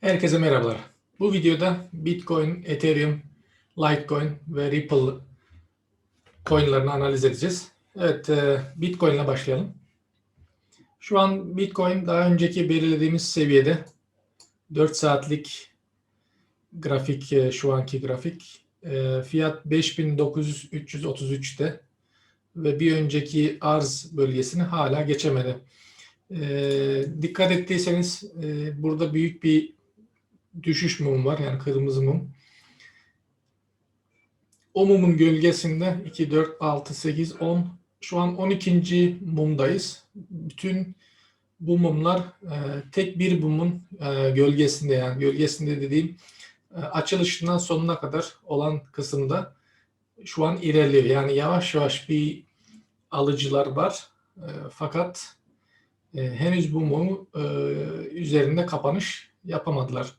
Herkese merhabalar. Bu videoda Bitcoin, Ethereum, Litecoin ve Ripple coinlerini analiz edeceğiz. Evet, e, Bitcoin ile başlayalım. Şu an Bitcoin daha önceki belirlediğimiz seviyede 4 saatlik grafik, e, şu anki grafik. E, Fiyat 5933'te ve bir önceki arz bölgesini hala geçemedi. Dikkat ettiyseniz burada büyük bir düşüş mum var yani kırmızı mum. O mumun gölgesinde 2, 4, 6, 8, 10 şu an 12. mumdayız. Bütün bu mumlar e, tek bir mumun e, gölgesinde yani gölgesinde dediğim e, açılışından sonuna kadar olan kısımda şu an ilerliyor. Yani yavaş yavaş bir alıcılar var. E, fakat e, henüz bu mumu e, üzerinde kapanış yapamadılar.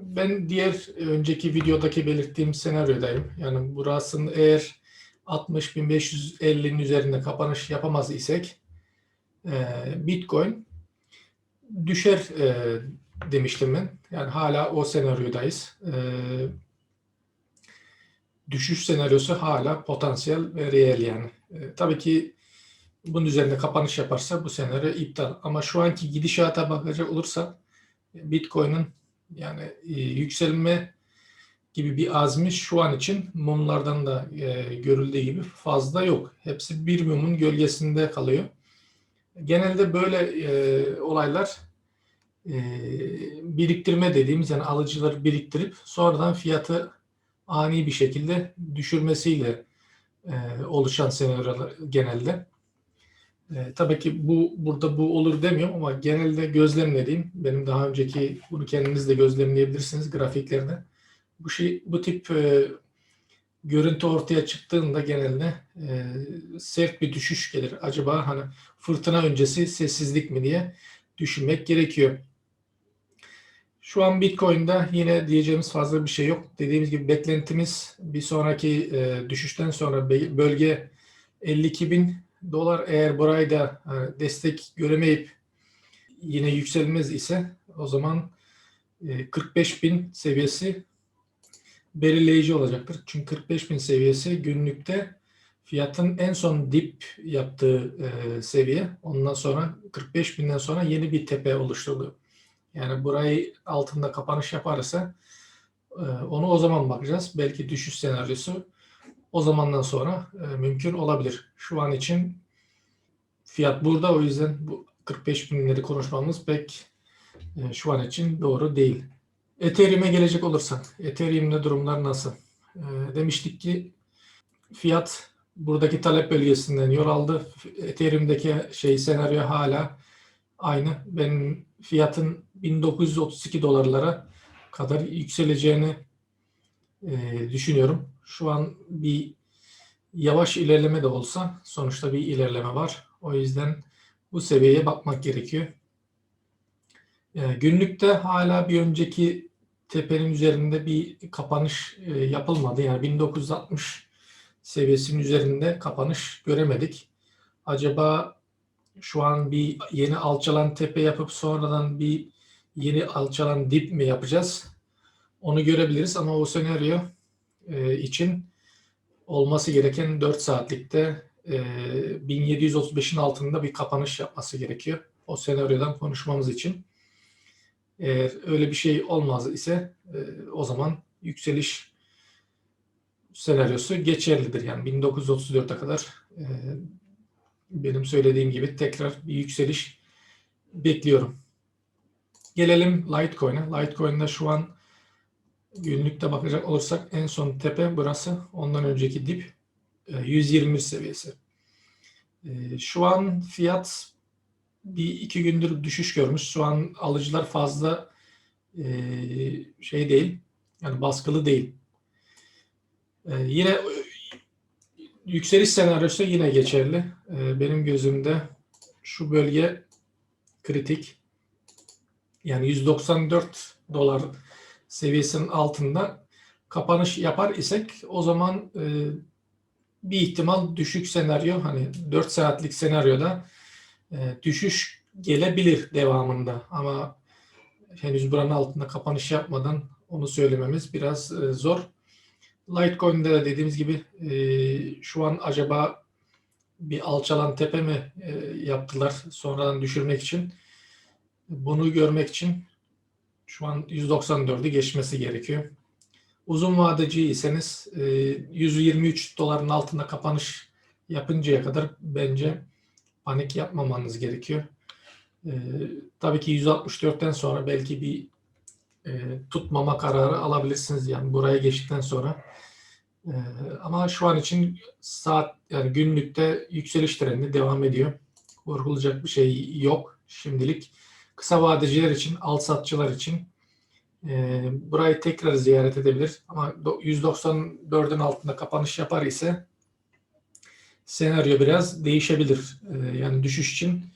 Ben diğer e, önceki videodaki belirttiğim senaryodayım. Yani burasının eğer 60.550'nin üzerinde kapanış yapamaz isek e, Bitcoin düşer e, demiştim ben. Yani hala o senaryodayız. E, düşüş senaryosu hala potansiyel ve reel yani. E, tabii ki bunun üzerinde kapanış yaparsa bu senaryo iptal. Ama şu anki gidişata bakacak olursa Bitcoin'in yani e, yükselme gibi bir azmi şu an için mumlardan da e, görüldüğü gibi fazla yok. Hepsi bir mumun gölgesinde kalıyor. Genelde böyle e, olaylar e, biriktirme dediğimiz yani alıcıları biriktirip sonradan fiyatı ani bir şekilde düşürmesiyle e, oluşan senaryolar genelde. E, tabii ki bu burada bu olur demiyorum ama genelde gözlemlediğim benim daha önceki bunu kendiniz de gözlemleyebilirsiniz grafiklerde. Bu şey bu tip e, görüntü ortaya çıktığında genelde e, sert bir düşüş gelir. Acaba hani fırtına öncesi sessizlik mi diye düşünmek gerekiyor. Şu an Bitcoin'de yine diyeceğimiz fazla bir şey yok. Dediğimiz gibi beklentimiz bir sonraki e, düşüşten sonra bölge 52 bin dolar eğer burayı da e, destek göremeyip yine yükselmez ise o zaman 45 e, bin seviyesi belirleyici olacaktır. Çünkü 45 bin seviyesi günlükte fiyatın en son dip yaptığı e, seviye. Ondan sonra 45 binden sonra yeni bir tepe oluşturdu. Yani burayı altında kapanış yaparsa onu o zaman bakacağız. Belki düşüş senaryosu o zamandan sonra e, mümkün olabilir. Şu an için fiyat burada o yüzden bu 45 binleri konuşmamız pek e, şu an için doğru değil. Ethereum'e gelecek olursak, Ethereum'de durumlar nasıl? E, demiştik ki fiyat buradaki talep bölgesinden yol aldı. Ethereum'deki şey senaryo hala aynı. Ben fiyatın 1932 dolarlara kadar yükseleceğini e, düşünüyorum. Şu an bir yavaş ilerleme de olsa sonuçta bir ilerleme var. O yüzden bu seviyeye bakmak gerekiyor. E, günlükte hala bir önceki tepenin üzerinde bir kapanış e, yapılmadı. Yani 1960 seviyesinin üzerinde kapanış göremedik. Acaba şu an bir yeni alçalan tepe yapıp sonradan bir yeni alçalan dip mi yapacağız? Onu görebiliriz ama o senaryo e, için olması gereken 4 saatlikte e, 1735'in altında bir kapanış yapması gerekiyor. O senaryodan konuşmamız için. Eğer öyle bir şey olmaz ise e, o zaman yükseliş senaryosu geçerlidir. Yani 1934'e kadar e, benim söylediğim gibi tekrar bir yükseliş bekliyorum. Gelelim Litecoin'e. Litecoin'de şu an günlükte bakacak olursak en son tepe burası. Ondan önceki dip 120 e, seviyesi. E, şu an fiyat bir iki gündür düşüş görmüş. Şu an alıcılar fazla e, şey değil. Yani baskılı değil. Yine yükseliş senaryosu yine geçerli. Benim gözümde şu bölge kritik. Yani 194 dolar seviyesinin altında kapanış yapar isek o zaman e, bir ihtimal düşük senaryo hani 4 saatlik senaryoda e, düşüş gelebilir devamında ama henüz buranın altında kapanış yapmadan onu söylememiz biraz e, zor. Litecoin'de de dediğimiz gibi e, şu an acaba bir alçalan tepe mi e, yaptılar sonradan düşürmek için? Bunu görmek için şu an 194'ü geçmesi gerekiyor. Uzun vadeciyseniz e, 123 doların altında kapanış yapıncaya kadar bence panik yapmamanız gerekiyor. E, tabii ki 164'ten sonra belki bir e, tutmama kararı alabilirsiniz yani buraya geçtikten sonra. E, ama şu an için saat yani günlükte yükseliş trendi devam ediyor. Korkulacak bir şey yok şimdilik. Kısa vadeciler için, al satçılar için e, burayı tekrar ziyaret edebilir. Ama 194'ün altında kapanış yapar ise senaryo biraz değişebilir. E, yani düşüş için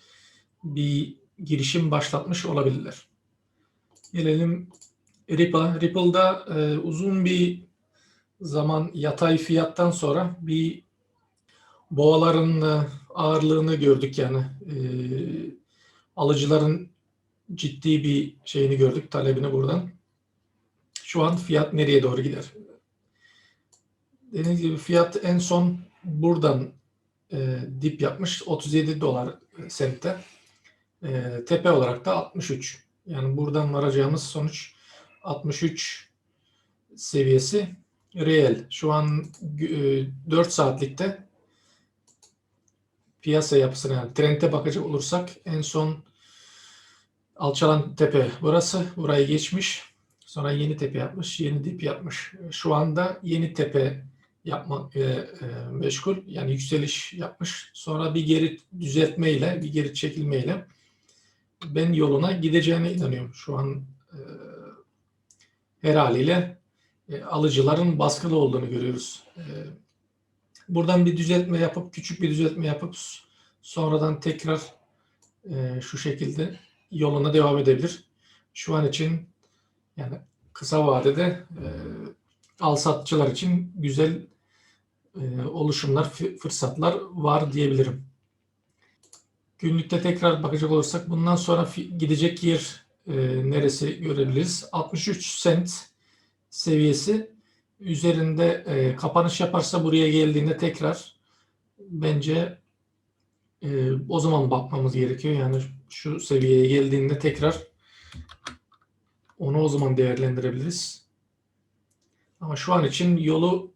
bir girişim başlatmış olabilirler. Gelelim Ripple. Ripple'da e, uzun bir zaman yatay fiyattan sonra bir boğaların e, ağırlığını gördük yani. E, alıcıların ciddi bir şeyini gördük, talebini buradan. Şu an fiyat nereye doğru gider? Dediğim gibi fiyat en son buradan e, dip yapmış 37 dolar sentte. E, tepe olarak da 63. Yani buradan varacağımız sonuç 63 seviyesi reel. Şu an e, 4 saatlikte piyasa yapısına yani trendte bakacak olursak en son alçalan tepe burası. Burayı geçmiş. Sonra yeni tepe yapmış. Yeni dip yapmış. Şu anda yeni tepe yapma e, e, meşgul. Yani yükseliş yapmış. Sonra bir geri düzeltmeyle, bir geri çekilmeyle ben yoluna gideceğine inanıyorum. Şu an e, her haliyle e, alıcıların baskılı olduğunu görüyoruz. E, buradan bir düzeltme yapıp, küçük bir düzeltme yapıp sonradan tekrar e, şu şekilde yoluna devam edebilir. Şu an için yani kısa vadede e, al satçılar için güzel e, oluşumlar, fırsatlar var diyebilirim. Günlükte tekrar bakacak olursak bundan sonra gidecek yer e, neresi görebiliriz? 63 cent seviyesi üzerinde e, kapanış yaparsa buraya geldiğinde tekrar bence e, o zaman bakmamız gerekiyor. Yani şu seviyeye geldiğinde tekrar onu o zaman değerlendirebiliriz. Ama şu an için yolu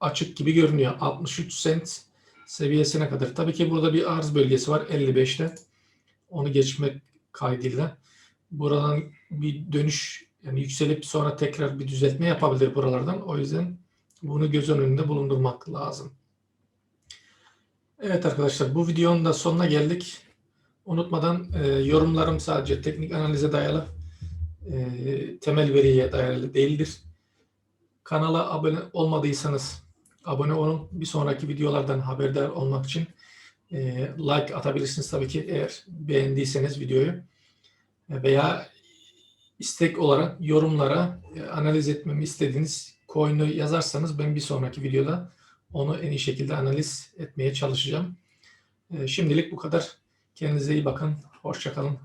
açık gibi görünüyor. 63 cent seviyesine kadar. Tabii ki burada bir arz bölgesi var 55'te. Onu geçmek kaydıyla buradan bir dönüş yani yükselip sonra tekrar bir düzeltme yapabilir buralardan. O yüzden bunu göz önünde bulundurmak lazım. Evet arkadaşlar bu videonun da sonuna geldik. Unutmadan e, yorumlarım sadece teknik analize dayalı, e, temel veriye dayalı değildir. Kanala abone olmadıysanız abone olun. Bir sonraki videolardan haberdar olmak için e, like atabilirsiniz tabii ki eğer beğendiyseniz videoyu veya istek olarak yorumlara e, analiz etmemi istediğiniz coin'u yazarsanız ben bir sonraki videoda onu en iyi şekilde analiz etmeye çalışacağım. E, şimdilik bu kadar. Kendinize iyi bakın. Hoşçakalın.